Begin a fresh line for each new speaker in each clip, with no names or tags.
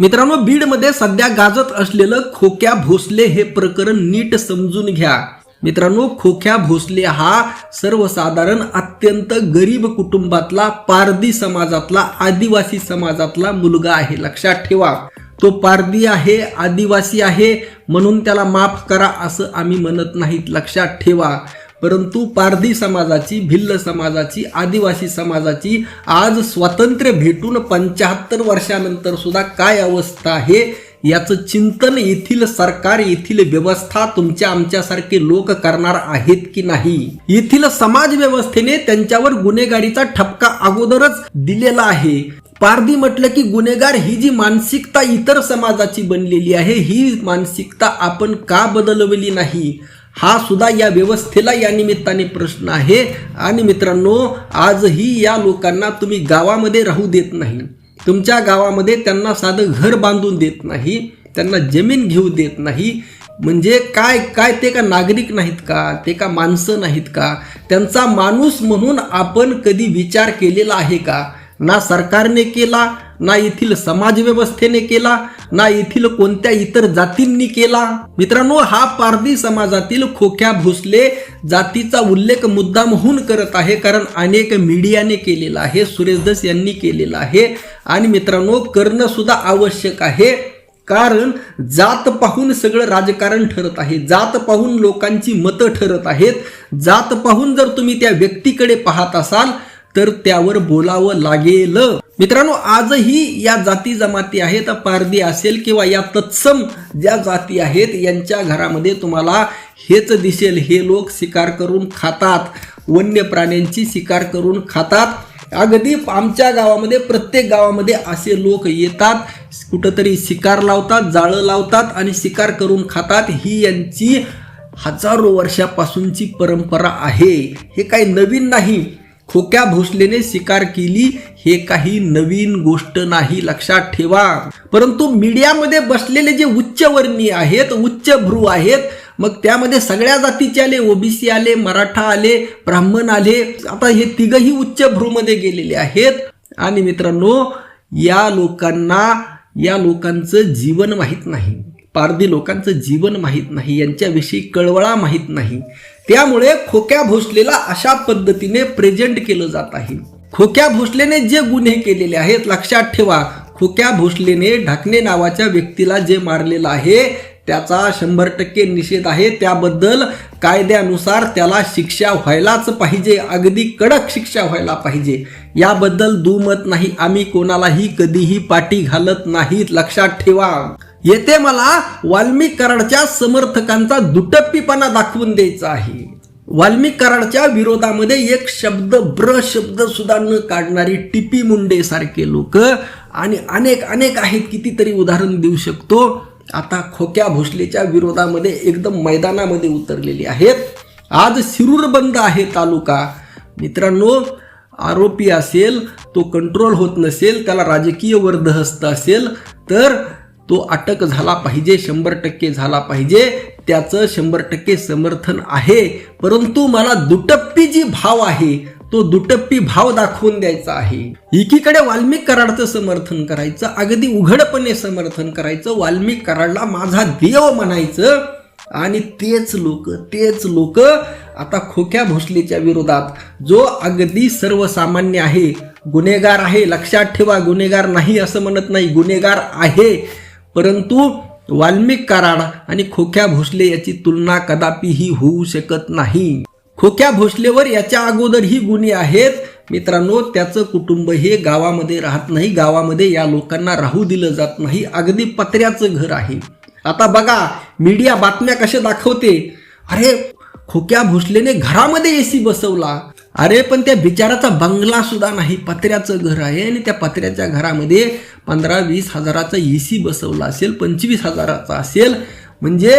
मित्रांनो बीडमध्ये सध्या गाजत असलेलं खोक्या भोसले हे प्रकरण नीट समजून घ्या. मित्रांनो खोक्या भोसले हा सर्वसाधारण अत्यंत गरीब कुटुंबातला पारधी समाजातला आदिवासी समाजातला मुलगा आहे. लक्षात ठेवा. तो पारधी आहे आदिवासी आहे म्हणून त्याला माफ करा असं आम्ही म्हणत नाहीत. लक्षात ठेवा. परंतु पारधी समाजाची भिल्ल समाजाची आदिवासी समाजाची आज स्वातंत्र्य भेटून पंच्याहत्तर वर्षानंतर सुद्धा काय अवस्था आहे याचं चिंतन येथील सरकार येथील व्यवस्था तुमच्या आमच्यासारखे लोक करणार आहेत की नाही? येथील समाज व्यवस्थेने त्यांच्यावर गुन्हेगारीचा ठपका अगोदरच दिलेला आहे. पारधी म्हटलं की गुन्हेगार ही जी मानसिकता इतर समाजाची बनलेली आहे ही मानसिकता आपण का बदलवली नाही? हा सुद्धा या व्यवस्थेला या निमित्ताने प्रश्न आहे. आणि मित्रांनो आजही या लोकांना तुम्ही गावामध्ये राहू देत नाही. तुमच्या गावामध्ये त्यांना साधं घर बांधून देत नाही. त्यांना जमीन घेऊ देत नाही. म्हणजे काय काय ते का नागरिक नाहीत का? ते का माणसं नाहीत का? त्यांचा माणूस म्हणून आपण कधी विचार केलेला आहे का? ना सरकारने केला ना येथील समाजव्यवस्थेने केला ना येथील कोणत्या इतर जातींनी केला. मित्रांनो हा पारधी समाजातील खोक्या भोसले जातीचा उल्लेख मुद्दामहून करत आहे कारण अनेक मीडियाने केलेला आहे सुरेश दस यांनी केलेला आहे. आणि मित्रांनो करणं सुद्धा आवश्यक आहे कारण जात पाहून सगळं राजकारण ठरत आहे जात पाहून लोकांची मतं ठरत आहेत. जात पाहून जर तुम्ही त्या व्यक्तीकडे पाहत असाल तर त्यावर बोलावं लागेल. मित्रांनो आजही या जाती जमाती आहेत पारदी असेल किंवा या तत्सम ज्या जाती आहेत यांच्या घरामध्ये तुम्हाला हेच दिसेल. हे लोक शिकार करून खातात. वन्य प्राण्यांची शिकार करून खातात. अगदी आमच्या गावामध्ये प्रत्येक गावामध्ये असे लोक येतात कुठंतरी शिकार लावतात जाळं लावतात आणि शिकार करून खातात. ही यांची हजारो वर्षापासूनची परंपरा आहे. हे काही नवीन नाही. खोक्या भोसलेने शिकार केली हे काही नवीन गोष्ट नाही लक्षात ठेवा. परंतु मीडियामध्ये बसलेले जे उच्चवर्णीय आहेत उच्च भ्रू आहेत मग त्यामध्ये सगळ्या जातीचे आले ओबीसी आले मराठा आले ब्राह्मण आले आता हे तिघही उच्च भ्रूमध्ये गेलेले आहेत. आणि मित्रांनो या लोकांना या लोकांचं जीवन माहीत नाही. पारधी लोकांचं जीवन माहीत नाही यांच्याविषयी कळवळा माहीत नाही. त्यामुळे खोक्या भोसलेला अशा पद्धतीने प्रेझेंट केलं जात आहे. खोक्या भोसलेने जे गुन्हे केलेले आहेत लक्षात ठेवा खोक्या भोसलेने ढाकणे नावाच्या व्यक्तीला जे मारलेलं आहे त्याचा शंभर टक्के निषेध आहे. त्याबद्दल कायद्यानुसार त्याला शिक्षा व्हायलाच पाहिजे अगदी कडक शिक्षा व्हायला पाहिजे. याबद्दल दुमत नाही. आम्ही कोणालाही कधीही पाठी घालत नाहीत. लक्षात ठेवा. येथे मला वाल्मिक कराडच्या समर्थकांचा दुटप्पीपणा दाखवून द्यायचा आहे. वाल्मिक कराडच्या विरोधामध्ये एक शब्द ब्र शब्द सुद्धा न काढणारी टिपी मुंडे सारखे लोक आणि अनेक अनेक आहेत. कितीतरी उदाहरण देऊ शकतो. आता खोक्या भोसलेच्या विरोधामध्ये एकदम मैदानामध्ये उतरलेली आहेत. आज शिरूर बंद आहे तालुका. मित्रांनो आरोपी असेल तो कंट्रोल होत नसेल त्याला राजकीय वर्धहस्त असेल तर तो अटक झाला पाहिजे शंभर टक्के झाला पाहिजे त्याचं शंभर टक्के समर्थन आहे. परंतु मला दुटप्पी जी भाव आहे तो दुटप्पी भाव दाखवून द्यायचा आहे. एकीकडे वाल्मिक कराडचं समर्थन करायचं अगदी उघडपणे समर्थन करायचं वाल्मिक कराडला माझा देव म्हणायचं आणि तेच लोक तेच लोक आता खोक्या भोसलेच्या विरोधात जो अगदी सर्वसामान्य आहे गुन्हेगार आहे लक्षात ठेवा गुन्हेगार नाही असं म्हणत नाही गुन्हेगार आहे. परंतु वाल्मिक कराड आणि खोक्या भोसले याची तुलना कदापिही होऊ शकत नाही. खोक्या भोसलेवर याच्या अगोदरही गुन्हे आहेत. मित्रांनो त्याचं कुटुंब हे गावामध्ये राहत नाही. गावामध्ये या लोकांना राहू दिलं जात नाही. अगदी पत्र्याचं घर आहे. आता बघा मीडिया बातम्या कशा दाखवते? अरे खोक्या भोसलेने घरामध्ये एसी बसवला. अरे पण त्या बिचाराचा बंगला सुद्धा नाही. पत्र्याचं घर आहे आणि त्या पत्र्याच्या घरामध्ये पंधरा वीस हजाराचा ए सी बसवला असेल पंचवीस हजाराचा असेल. म्हणजे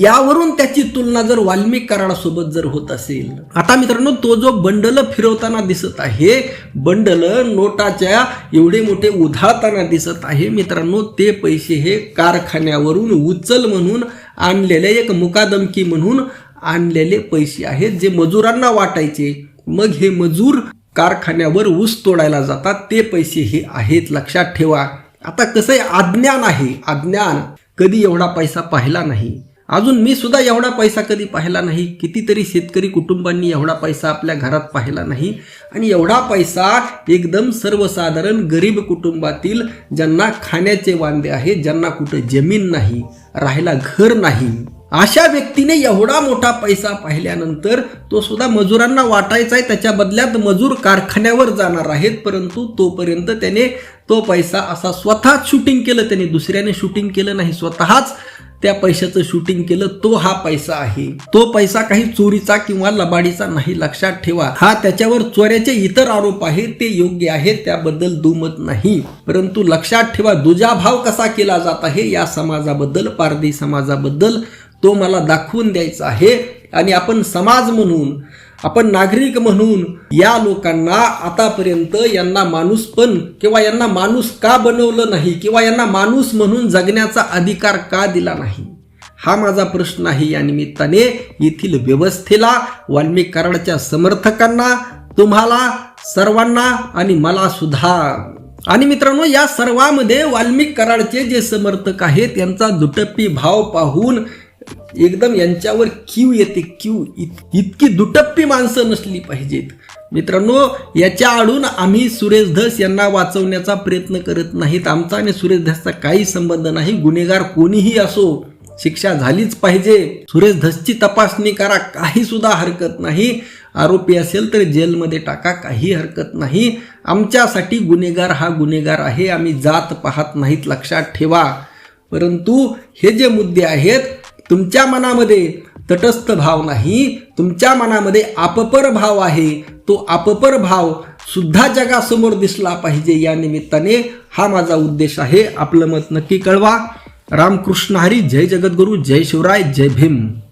यावरून त्याची तुलना जर वाल्मिक कराडासोबत जर होत असेल. आता मित्रांनो तो जो बंडल फिरवताना दिसत आहे बंडल नोटाच्या एवढे मोठे उधाळताना दिसत आहे मित्रांनो ते पैसे हे कारखान्यावरून उचल म्हणून आणलेले एक मुकादमकी म्हणून आणलेले पैसे आहेत जे मजुरांना वाटायचे. मग हे मजूर कारखान्यावर ऊस तोडायला जातात. ते पैसे हे आहेत लक्षात ठेवा. आता कसं आहे अज्ञान आहे. अज्ञान कधी एवढा पैसा पाहिला नाही. अजून मी सुद्धा एवढा पैसा कधी पाहिला नाही. कितीतरी शेतकरी कुटुंबांनी एवढा पैसा आपल्या घरात पाहिला नाही. आणि एवढा पैसा एकदम सर्वसाधारण गरीब कुटुंबातील ज्यांना खाण्याचे वांदे आहेत ज्यांना कुठं जमीन नाही राहायला घर नाही. अशा व्यक्तीने एवढा मोठा पैसा पाहिल्यानंतर तो सुद्धा मजुरांना वाटायचा आहे त्याच्या बदल्यात मजूर कारखान्यावर जाणार आहेत परंतु तोपर्यंत त्याने तो पैसा असा स्वतःच शूटिंग केलं त्याने दुसऱ्याने शूटिंग केलं नाही स्वतःच त्या पैशाचं शूटिंग केलं तो हा पैसा आहे. तो पैसा काही चोरीचा किंवा लबाडीचा नाही लक्षात ठेवा. हा त्याच्यावर चोऱ्याचे इतर आरोप आहेत ते योग्य आहेत त्याबद्दल दुमत नाही. परंतु लक्षात ठेवा दुजाभाव कसा केला जात आहे या समाजाबद्दल पारधी समाजाबद्दल तो मला दाखवून द्यायचा आहे. आणि आपण समाज म्हणून आपण नागरिक म्हणून या लोकांना आतापर्यंत यांना माणूस पण किंवा यांना माणूस का बनवलं नाही किंवा यांना माणूस म्हणून जगण्याचा अधिकार का दिला नाही? हा माझा प्रश्न आहे. या निमित्ताने येथील व्यवस्थेला वाल्मिक कराडच्या समर्थकांना तुम्हाला सर्वांना आणि मला सुद्धा. आणि मित्रांनो या सर्वांमध्ये वाल्मिक कराडचे जे समर्थक आहेत यांचा दुटप्पी भाव पाहून एकदम यांच्यावर क्यू येते क्यू. इत- इतकी दुटप्पी माणसं नसली पाहिजेत. मित्रांनो याच्या आडून आम्ही सुरेश धस यांना वाचवण्याचा प्रयत्न करत नाहीत. आमचा आणि सुरेश धसचा काही संबंध नाही. गुन्हेगार कोणीही असो शिक्षा झालीच पाहिजे. सुरेश धसची तपासणी करा काही सुद्धा हरकत नाही. आरोपी असेल तर जेलमध्ये टाका काही हरकत नाही. आमच्यासाठी गुन्हेगार हा गुन्हेगार आहे. आम्ही जात पाहत नाहीत लक्षात ठेवा. परंतु हे जे मुद्दे आहेत तुमच्या मनामध्ये तटस्थ भाव नाही तुमच्या मनामध्ये आपपर भाव आहे. तो आपपर भाव सुद्धा जगासमोर दिसला पाहिजे या निमित्ताने. हा माझा उद्देश आहे. आपलं मत नक्की कळवा. रामकृष्ण हरी. जय जगद्गुरू. जय शिवराय. जय भीम.